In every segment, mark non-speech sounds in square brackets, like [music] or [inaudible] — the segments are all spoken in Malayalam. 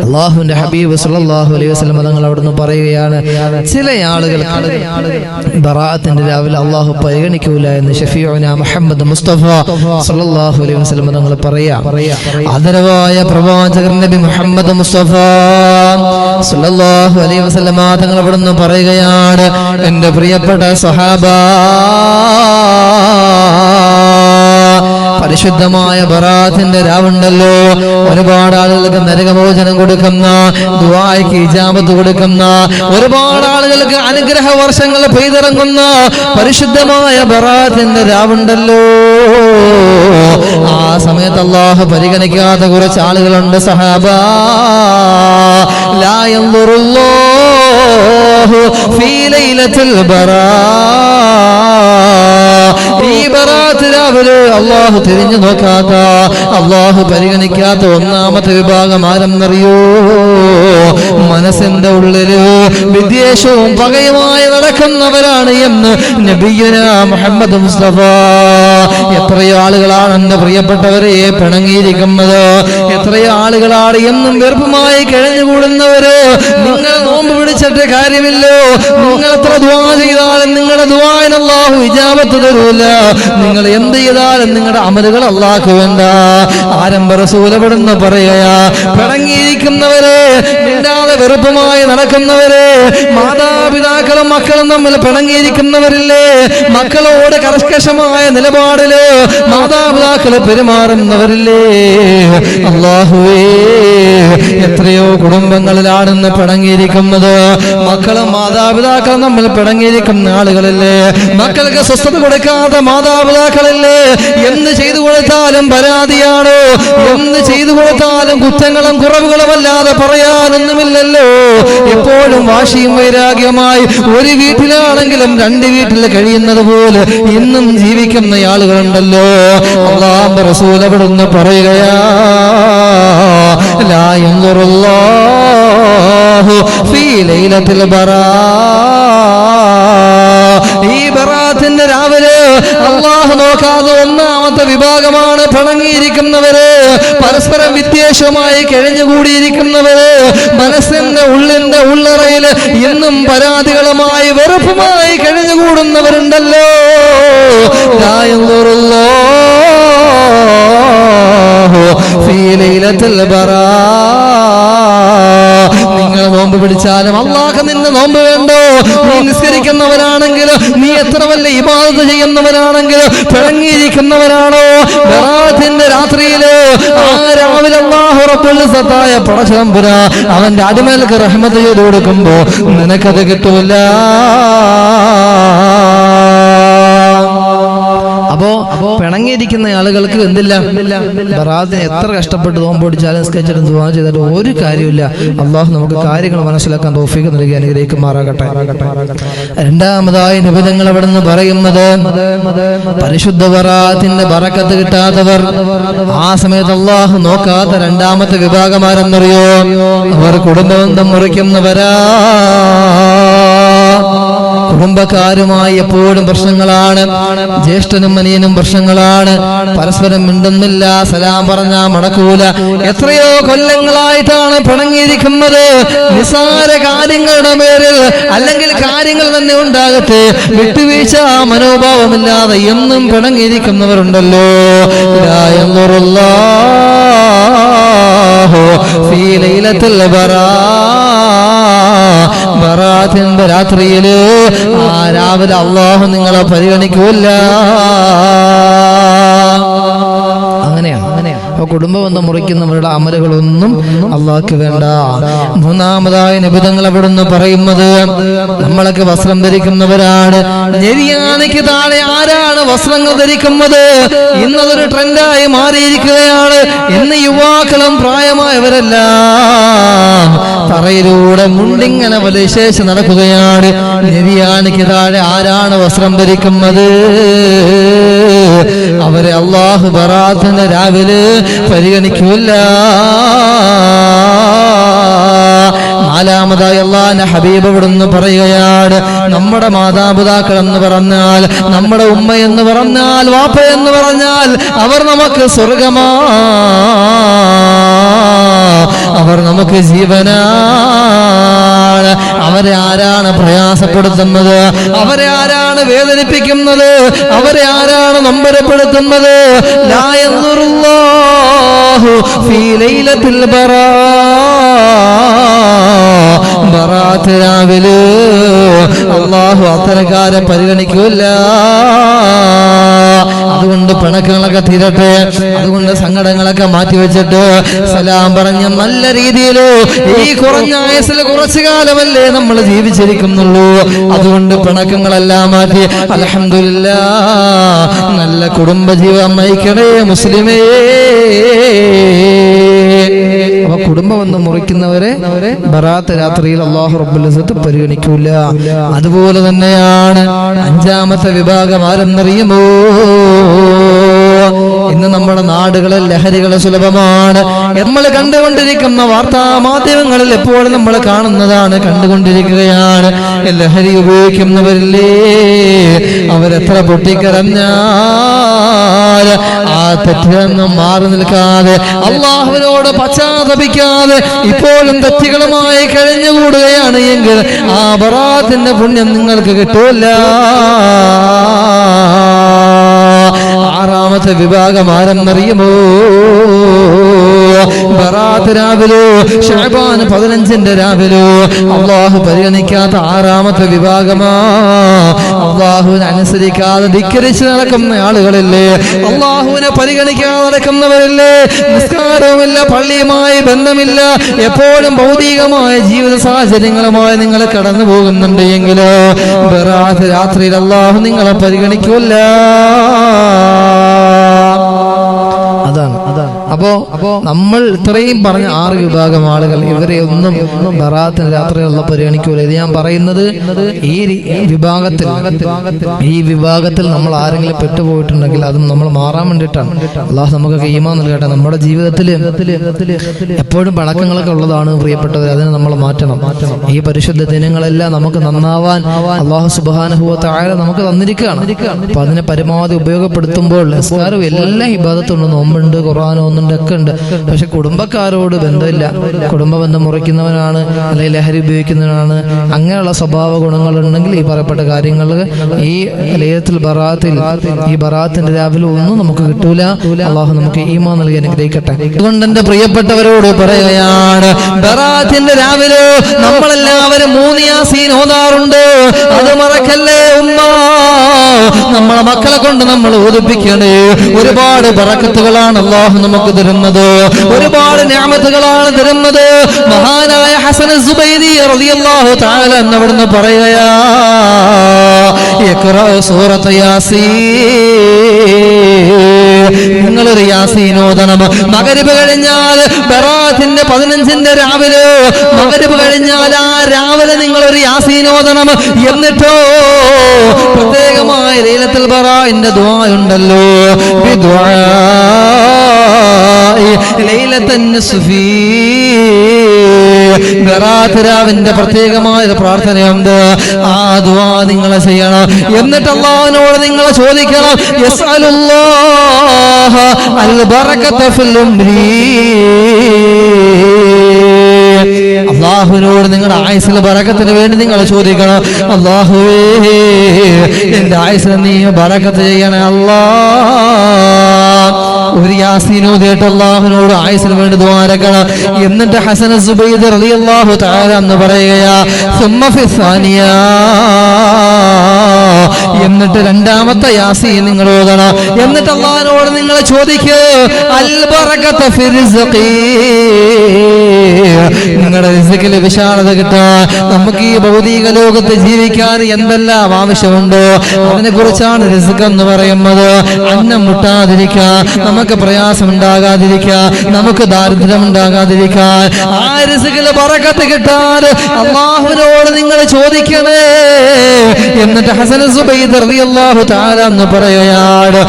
അള്ളാഹുവിന്റെ ഹബീബ് സല്ലല്ലാഹു അലൈഹി വസല്ലം തങ്ങൾ അവിടുന്ന് പറയുകയാണ് ചില ആളുകൾ ബറാഅത്തിന്റെ രാവിലെ അള്ളാഹു പരിഗണിക്കൂല എന്ന് ഷഫീന മുഹമ്മദ് മുസ്തഫ സല്ലല്ലാഹു അലൈഹി വസ്ലം തങ്ങൾ പറയാ. ആദരവായ പ്രവാചകർ നബി മുഹമ്മദ് മുസ്തഫ സല്ലല്ലാഹു അലൈഹി വസ്ലം തങ്ങൾ അവിടുന്ന് പറയുകയാണ് എന്റെ പ്രിയപ്പെട്ട സഹാബ പരിശുദ്ധമായ ബറാത്തിന്റെ രാവുണ്ടല്ലോ. ഒരുപാട് ആളുകൾക്ക് നരകമോചനം കൊടുക്കുന്ന ദുബായ്ക്ക് ഇജാമത്ത് കൊടുക്കുന്ന ഒരുപാട് ആളുകൾക്ക് അനുഗ്രഹ വർഷങ്ങൾ പെയ്തിറങ്ങുന്ന പരിശുദ്ധമായ ബറാത്തിന്റെ രാവുണ്ടല്ലോ. ആ സമയത്ത് അള്ളാഹു പരിഗണിക്കാത്ത കുറച്ച് ആളുകളുണ്ട് സഹാബ. ലാ യൻദുറുല്ലാഹു ഫീ ലൈലത്തിൽ ബറാ. ഈ ബറാത്ത് രാവിലെ അള്ളാഹു തിരിഞ്ഞു നോക്കാത്ത അള്ളാഹു പരിഗണിക്കാത്ത ഒന്നാമത്തെ വിഭാഗം ആരെന്നറിയോ? മനസ്സിന്റെ ഉള്ളിൽ വിദ്വേഷവും പകയുമായി നടക്കുന്നവരാണ് എന്ന് നബിയുന മുഹമ്മദ് മുസ്തഫ. എത്രയോ ആളുകളാണ് എന്റെ പ്രിയപ്പെട്ടവരെ പിണങ്ങിയിരിക്കുന്നത്. എത്രയോ ആളുകളാണ് എന്നും വെറുപ്പുമായി കഴിഞ്ഞുകൂടുന്നവര്. നിങ്ങൾ നോമ്പ് പിടിച്ചിട്ട് കാര്യമില്ലോ. നിങ്ങൾ എത്ര ദ്വാ ചെയ്താലും നിങ്ങളുടെ അള്ളാഹു വിജാപത്ത് തരൂല. നിങ്ങൾ എന്ത് ചെയ്താലും നിങ്ങളുടെ അമലുകൾ അല്ലാക്കുവേണ്ട വേണ്ട. ആരംഭ റസൂലപ്പെടുന്ന പറയുകയാ പിണങ്ങിയിരിക്കുന്നവരെ മിണ്ടാതെ വെറുപ്പുമായി നടക്കുന്നവരെ മാതാപിതാക്കളും മക്കളും തമ്മിൽ പിണങ്ങിയിരിക്കുന്നവരില്ലേ? മക്കളോട് കർക്കശമായ നിലപാടിൽ മാതാപിതാക്കൾ പെരുമാറുന്നവരില്ലേ? അള്ളാഹുവേ എത്രയോ കുടുംബങ്ങളിലാണെന്ന് പിണങ്ങിയിരിക്കുന്നത്. മക്കളും മാതാപിതാക്കളും നമ്മൾ പിണങ്ങിയിരിക്കുന്ന ആളുകളില്ലേ? മക്കൾക്ക് സ്വസ്ഥത കൊടുക്കാത്ത മാതാപിതാക്കളില്ലേ? എന്ത് ചെയ്തു കൊടുത്താലും പരാതിയാണോ? എന്ത് ചെയ്തു കൊടുത്താലും കുറ്റങ്ങളും കുറവുകളും അല്ലാതെ പറയാനൊന്നുമില്ലല്ലോ. എപ്പോഴും വാശിയും വൈരാഗ്യമായി ഒരു വീട്ടിലാണെങ്കിലും രണ്ട് വീട്ടിൽ കഴിയുന്നത് പോലെ ഇന്നും ജീവിക്കുന്ന ആളുകളുണ്ടല്ലോ അള്ളാഹ് റസൂൽ അവിടുന്ന് പറയുകയാ ഈ ബറാത്തിന്റെ രാവിലെ അള്ളാഹു നോക്കാതെ ഒന്നാമത്തെ വിഭാഗമാണ് പിണങ്ങിയിരിക്കുന്നവര്. പരസ്പരം വിദ്വേഷമായി കഴിഞ്ഞുകൂടിയിരിക്കുന്നവര്. മനസ്സിന്റെ ഉള്ളിന്റെ ഉള്ളറയിൽ ഇന്നും പരാതികളുമായി വെറുപ്പുമായി കഴിഞ്ഞുകൂടുന്നവരുണ്ടല്ലോ. നിങ്ങൾ നോമ്പ് പിടിച്ചാലും അള്ളാഹ് നിന്റെ നോമ്പ് വേണ്ടോ? നീ നിസ്കരിക്കുന്നവരാണെങ്കിലോ നീ എത്ര വല്ല ഇബാദത്ത് ചെയ്യുന്നവരാണെങ്കിലോ തിളങ്ങിയിരിക്കുന്നവരാണോ ബറാത്തിന്റെ രാത്രിയിൽ രാവിലെ സത്തായ പടശംപുര അവന്റെ അടിമേൽക്ക് റഹ്മത്ത് ചെയ്ത് കൊടുക്കുമ്പോ നിനക്കത് കിട്ടൂല. അപ്പോ പിണങ്ങിയിരിക്കുന്ന ആളുകൾക്ക് എന്തില്ല? ബറാദിന് എത്ര കഷ്ടപ്പെട്ട് തോമ്പ് പിടിച്ചാലും സ്കെച്ചിട്ടും ദുവാ ചെയ്തിട്ട് ഒരു കാര്യമില്ല അള്ളാഹു നമുക്ക് കാര്യങ്ങൾ മനസ്സിലാക്കാൻ തോഫിക്ക് നൽകി അനുഗ്രഹിക്കുമാറാകട്ടെ. രണ്ടാമതായി നിബിധങ്ങൾ അവിടെ നിന്ന് പറയുന്നത് പരിശുദ്ധ ബറാത്തിന്റെ ബറക്കത്ത് കിട്ടാത്തവർ ആ സമയത്ത് അള്ളാഹു നോക്കാത്ത രണ്ടാമത്തെ വിഭാഗമാരെന്നറിയോ? അവർ കുടുംബബന്ധം മുറിക്കുന്നവരാ. കുടുംബക്കാരുമായി എപ്പോഴും പ്രശ്നങ്ങളാണ്. ജ്യേഷ്ഠനും അനിയനും പ്രശ്നങ്ങളാണ്. പരസ്പരം മിണ്ടുന്നില്ല സലാം പറഞ്ഞ മടക്കൂല. എത്രയോ കൊല്ലങ്ങളായിട്ടാണ് പിണങ്ങിയിരിക്കുന്നത്. നിസാര കാര്യങ്ങളുടെ പേരിൽ അല്ലെങ്കിൽ കാര്യങ്ങൾ തന്നെ ഉണ്ടാകട്ടെ. വിട്ടുവീഴ്ച മനോഭാവമില്ലാതെ എന്നും പിണങ്ങിയിരിക്കുന്നവരുണ്ടല്ലോ. ലാ യൻദുറുല്ലാഹു ഫീ ലൈലത്തിൽ ബറാ ബറാത്തിന്റെ രാത്രിയിൽ ആ രാവിലെ അള്ളാഹു നിങ്ങളെ പരിഗണിക്കൂല. അങ്ങനെയാ അങ്ങനെയാണ്. അപ്പൊ കുടുംബബന്ധം മുറിക്കുന്നവരുടെ അമലുകളൊന്നും അള്ളാഹ്ക്ക് വേണ്ട. മൂന്നാമതായ നിബിധങ്ങൾ അവിടുന്ന് പറയുന്നത് നമ്മളൊക്കെ വസ്ത്രം ധരിക്കുന്നവരാണ്. ഞെരിയാനയ്ക്ക് താഴെ ആരാണ് വസ്ത്രങ്ങൾ ധരിക്കുന്നത്? ഇന്നതൊരു ട്രെൻഡായി മാറിയിരിക്കുകയാണ്. ഇന്ന് യുവാക്കളും പ്രായമായവരെല്ലാം. തറയിലൂടെ മുണ്ടിങ്ങനെ വലിശേഷ് നടക്കുകയാണ്. ഞെരിയാനയ്ക്ക് താഴെ ആരാണ് വസ്ത്രം ധരിക്കുന്നത്? അവരെ അള്ളാഹു പറാധന രാവിലെ പരിഗണിക്കൂല. നാലാമതായി അള്ളാന്റെ ഹബീബ് ഇവിടുന്ന് പറയുകയാണ് നമ്മുടെ മാതാപിതാക്കൾ എന്ന് പറഞ്ഞാൽ നമ്മുടെ ഉമ്മ എന്ന് പറഞ്ഞാൽ വാപ്പ എന്ന് പറഞ്ഞാൽ അവർ നമുക്ക് സ്വർഗമാ. അവർ നമുക്ക് ജീവനാണ് അവരെ ആരാണ് പ്രയാസപ്പെടുത്തുന്നത്? അവരെ ആരാണ് വേദനിപ്പിക്കുന്നത്? അവരെ ആരാണ് നമ്പരപ്പെടുത്തുന്നത്? രാവിലെ. അള്ളാഹു അത്തരക്കാരെ പരിഗണിക്കൂല അതുകൊണ്ട് പിണക്കുകളൊക്കെ തീരട്ടെ അതുകൊണ്ട് സങ്കടങ്ങളൊക്കെ മാറ്റി വെച്ചിട്ട് സലാം പറഞ്ഞ നല്ല രീതിയിലോ ഈ കുറഞ്ഞ ആയസിൽ കുറച്ചു കാലമല്ലേ നമ്മൾ ജീവിച്ചിരിക്കുന്നുള്ളൂ. അതുകൊണ്ട് പിണക്കങ്ങളെല്ലാം മാറ്റി അലഹമില്ല നല്ല കുടുംബജീവൻ നയിക്കണേ മുസ്ലിമേ. അപ്പൊ കുടുംബം എന്ന് മുറിക്കുന്നവരെ ബറാത്ത് രാത്രിയിൽ അള്ളാഹു റബ്ബുലിസത്ത് പരിഗണിക്കൂല. അതുപോലെ തന്നെയാണ് അഞ്ചാമത്തെ വിഭാഗം ആരെന്നറിയുമോ? ഇന്ന് നമ്മുടെ നാടുകളിൽ ലഹരികൾ സുലഭമാണ്. നമ്മൾ കണ്ടുകൊണ്ടിരിക്കുന്ന വാർത്താ മാധ്യമങ്ങളിൽ എപ്പോഴും നമ്മൾ കാണുന്നതാണ് കണ്ടുകൊണ്ടിരിക്കുകയാണ്. ലഹരി ഉപയോഗിക്കുന്നവരില്ലേ? അവരെത്ര പൊട്ടിക്കരഞ്ഞാൽ ആ തെറ്റിൽ നിന്നും മാറി നിൽക്കാതെ അള്ളാഹുവിനോട് പശ്ചാത്തപിക്കാതെ ഇപ്പോഴും തെറ്റുകളുമായി കഴിഞ്ഞുകൂടുകയാണ് എങ്കിൽ ആ ബറാത്തിന്റെ പുണ്യം നിങ്ങൾക്ക് കിട്ടൂല. ആറാമത്തെ വിഭാഗം ആരെന്നറിയുമോ? ബറാത്ത് രാവിലോ ഷാബാൻ പതിനഞ്ചിന്റെ രാവിലോ അള്ളാഹു പരിഗണിക്കാത്ത ആറാമത്തെ വിഭാഗമാ. അള്ളാഹുവിനെ അനുസരിക്കാതെ ധിക്കരിച്ച് നടക്കുന്ന ആളുകളില്ലേ അള്ളാഹുവിനെ പരിഗണിക്കാതെ നടക്കുന്നവരില്ലേ നിസ്കാരവുമില്ല പള്ളിയുമായി ബന്ധമില്ല എപ്പോഴും ഭൗതികമായ ജീവിത സാഹചര്യങ്ങളുമായി നിങ്ങൾ കടന്നു പോകുന്നുണ്ട് എങ്കിലോ ബറാത്ത് രാത്രിയിൽ അള്ളാഹു നിങ്ങളെ പരിഗണിക്കൂല അതാണ് അതാണ്. അപ്പോ അപ്പോ നമ്മൾ ഇത്രയും പറഞ്ഞ ആറ് വിഭാഗം ആളുകൾ ഇവരെ ഒന്നും ബറാത്തിന് രാത്രിയുള്ള പരിഗണിക്കൂല. ഇത് ഞാൻ പറയുന്നത് ഈ വിഭാഗത്തിൽ ഈ വിഭാഗത്തിൽ നമ്മൾ ആരെങ്കിലും പെട്ടുപോയിട്ടുണ്ടെങ്കിൽ അതും നമ്മൾ മാറാൻ വേണ്ടിയിട്ടാണ്. അള്ളാഹ് നമുക്ക് ഈമാ നൽകട്ടെ. നമ്മുടെ ജീവിതത്തിൽ എപ്പോഴും പഴക്കങ്ങളൊക്കെ ഉള്ളതാണ് പ്രിയപ്പെട്ടവർ അതിനെ നമ്മൾ മാറ്റണം. ഈ പരിശുദ്ധ ദിനങ്ങളെല്ലാം നമുക്ക് നന്നാവാൻ അള്ളാഹു സുബാനുഭവത്തെ നമുക്ക് തന്നിരിക്കുകയാണ്. അപ്പൊ അതിനെ പരമാവധി ഉപയോഗപ്പെടുത്തുമ്പോൾ എല്ലാ എല്ലാ ഇബാദത്തുണ്ട് നോമ്പുണ്ട് ഖുർആാനും ഒന്നുണ്ട് ഒക്കെ ഉണ്ട്. പക്ഷെ കുടുംബക്കാരോട് ബന്ധമില്ല. കുടുംബ ബന്ധം മുറിക്കുന്നവനാണ് അല്ലെങ്കിൽ ലഹരി ഉപയോഗിക്കുന്നവനാണ് അങ്ങനെയുള്ള സ്വഭാവ ഗുണങ്ങൾ ഉണ്ടെങ്കിൽ ഈ പറയപ്പെട്ട കാര്യങ്ങൾ ഈ ലയത്തിൽ ബറാത്തിൽ ഈ ബറാത്തിന്റെ രാവിലെ ഒന്നും നമുക്ക് കിട്ടൂല. അള്ളാഹു നമുക്ക് ഈമാ നൽകി അനുഗ്രഹിക്കട്ടെ. അതുകൊണ്ട് എന്റെ പ്രിയപ്പെട്ടവരോട് പറയുകയാണ് ബറാത്തിന്റെ രാവിലെ നമ്മളെല്ലാവരും മൂന്ന് യാസീൻ ഓതാറുണ്ട്. അത് മറക്കല്ലേ ഉമ്മ? നമ്മളെ മക്കളെ കൊണ്ട് നമ്മൾ ഓതിപ്പിക്കണേ ഒരുപാട് ബറക്കത്തുകളാണ് അള്ളാഹു നമുക്ക് തരുന്നത്. ഒരുപാട് ഞാമത്തുകളാണ് തരുന്നത്. മഹാനായ ഹസൻ സുബൈദി റളിയല്ലാഹു തആല എന്നവിടുന്ന് പറയുകയാ സൂറത്ത് യാസീൻ. നിങ്ങളൊരു യാസീനോദനം. മകരിബ് കഴിഞ്ഞാൽ ബറാത്തിന്റെ പതിനഞ്ചിന്റെ രാവിലെ. മകരിബ് കഴിഞ്ഞാൽ ആ രാവിലെ നിങ്ങളൊരു യാസീനോദനം. എന്നിട്ടോ പ്രത്യേകമായ ലീലത്തിൽ പറ എന്റെ ബറാത്ത് പ്രത്യേകമായ ഒരു പ്രാർത്ഥനയുണ്ട്. ആ ദുആ നിങ്ങൾ ചെയ്യണം. എന്നിട്ട് അള്ളാഹുവിനോട് നിങ്ങൾ ചോദിക്കണം. യസ്അലുല്ലാഹ അൽ ബറകത ഫിൽ ഉംരി. അള്ളാഹുവിനോട് നിങ്ങളുടെ ആയുസിൽ ബറക്കത്തിന് വേണ്ടി നിങ്ങൾ ചോദിക്കണം. അള്ളാഹുവേ എന്റെ ആയുസിൽ നീ ബറക്കത്ത് ചെയ്യണേ അല്ലാ. ഒരു കേട്ട് അള്ളാഹുവിനോട് ആയുസിന് വേണ്ടി ദ്വാരക്കണം എന്നിട്ട് ഹസന സുബൈദ് റളിയല്ലാഹു തആല എന്ന് പറയുകയാ സുമ്മ ഫി സാനിയ. [laughs] എന്നിട്ട് രണ്ടാമത്തെ യാസി നിങ്ങൾ ഓതണം എന്നിട്ട് അള്ളാഹിനോട് നിങ്ങൾ ചോദിക്കൂ നിങ്ങളുടെ റിസ്ക്കിൽ വിശാലത കിട്ടാൻ നമുക്ക് ഈ ഭൗതിക ലോകത്ത് ജീവിക്കാൻ എന്തെല്ലാം ആവശ്യമുണ്ടോ അതിനെ കുറിച്ചാണ് റിസ്ക് എന്ന് പറയുന്നത്. അന്നം മുട്ടാതിരിക്കാൻ നമുക്ക് പ്രയാസം ഉണ്ടാകാതിരിക്കാൻ നമുക്ക് ദാരിദ്ര്യം ഉണ്ടാകാതിരിക്കാൻ ആ റിസ്ക്കിൽ പറക്കത്ത് കിട്ടാൻ അള്ളാഹുവിനോട് നിങ്ങൾ ചോദിക്കണേ. എന്നിട്ട് ഹസൻ സുബൈദ് റളിയല്ലാഹു തആല എന്ന് പറയുകയാണ്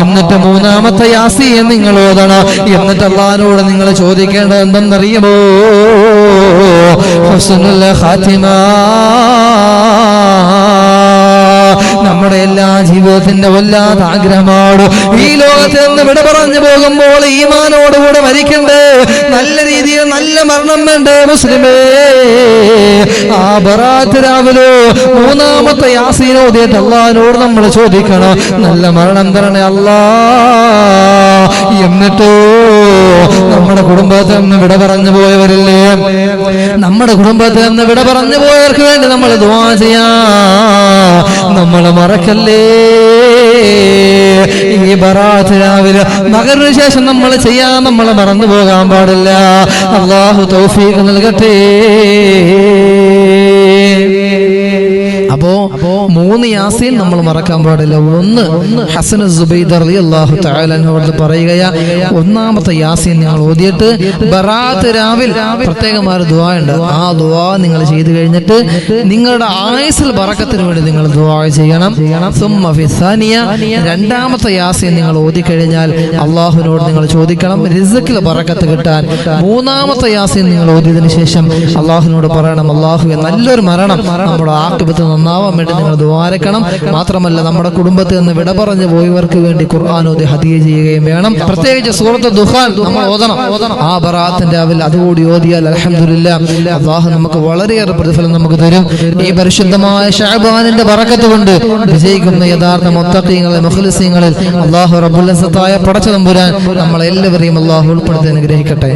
എന്നിട്ട് മൂന്നാമത്തെ യാസിയെ നിങ്ങൾ ഓതണം. എന്നിട്ട് അള്ളഹാനോട് നിങ്ങൾ ചോദിക്കേണ്ടത് എന്തെന്നറിയുമോ? ഹുസ്നുൽ ഖാത്തിമ. നമ്മുടെ എല്ലാ ജീവിതത്തിന്റെ വല്ലാത്ത ആഗ്രഹമാണ്. ഈ ലോകത്തിൽ നിന്ന് വിട പറഞ്ഞു പോകുമ്പോൾ ഈമാനോടുകൂടെ മരിക്കണ്ടേ? നല്ല രീതിയിൽ നല്ല മരണം വേണ്ടേ മുസ്ലിമേ? ആ ബറാത്ത് രാവിലെ മൂന്നാമത്തെ യാസീനോദിയിട്ട് അള്ളഹാനോട് നമ്മൾ ചോദിക്കണം നല്ല മരണം തരണേ അല്ലാ. എന്നിട്ടോ നമ്മുടെ കുടുംബത്തിൽ നിന്ന് വിട പറഞ്ഞു പോയവരില്ലേ? നമ്മുടെ കുടുംബത്തിൽ നിന്ന് വിട പറഞ്ഞു പോയവർക്ക് വേണ്ടി നമ്മൾ ദുവാ ചെയ്യാ. നമ്മൾ മറക്കല്ലേ? ഈ ബറാത്ത് രാവിലെ മകറിന് ശേഷം നമ്മൾ ചെയ്യാൻ നമ്മൾ മറന്നു പോകാൻ പാടില്ല. അള്ളാഹു തൗഫീഖ് നൽകട്ടെ. മൂന്ന് യാസീൻ നമ്മൾ മറക്കാൻ പാടില്ല. ഒന്ന് ഹസൻ സുബൈദർ അലി അള്ളാഹു താലനോട് പറയുകയാ ഒന്നാമത്തെ യാസീൻ ഞങ്ങൾ ഓതിയിട്ട് ബറാത്ത് രാവിൽ പ്രത്യേകമായ ഒരു ദുആ ഉണ്ട്. ആ ദുആ നിങ്ങൾ ചെയ്തു കഴിഞ്ഞിട്ട് നിങ്ങളുടെ ആയുസിൽ ബറക്കത്തിന് വേണ്ടി നിങ്ങൾ ദുവാ ചെയ്യണം. ചെയ്യണം രണ്ടാമത്തെ യാസീൻ നിങ്ങൾ ഓതി കഴിഞ്ഞാൽ അള്ളാഹുവിനോട് നിങ്ങൾ ചോദിക്കണം റിസക്കിൽ ബറക്കത്ത് കിട്ടാൻ. മൂന്നാമത്തെ യാസീൻ നിങ്ങൾ ഓതിയതിനു ശേഷം അള്ളാഹുവിനോട് പറയണം അള്ളാഹു നല്ലൊരു മരണം നമ്മുടെ ആക്കിബത്ത് നന്നാവാൻ വേണ്ടി നിങ്ങൾ ദ്വാരക്കണം മാത്രമല്ല നമ്മുടെ കുടുംബത്തിൽ നിന്ന് വിട പറഞ്ഞു പോയവർക്ക് വേണ്ടി ഖുർആൻ ഹതിയ ചെയ്യുകയും വേണം. പ്രത്യേകിച്ച് സൂറത്ത് ഓതണം. ആ ബറാത്തിന്റെ അവൽ അതുകൂടി ഓതിയാൽ അലഹമില്ല അള്ളാഹു നമുക്ക് വളരെയേറെ പ്രതിഫലം നമുക്ക് തരും. ഈ പരിശുദ്ധമായ ഷാബാനിന്റെ ബറക്കത്ത് കൊണ്ട് വിജയിക്കുന്ന യഥാർത്ഥ മൊത്തക്കീങ്ങളിൽ മുഖലിസീങ്ങളിൽ അള്ളാഹു റബുല്ലത്തായ പടച്ചു തമ്പുരാൻ നമ്മളെല്ലാവരെയും അള്ളാഹു ഉൾപ്പെടുത്തി അനുഗ്രഹിക്കട്ടെ.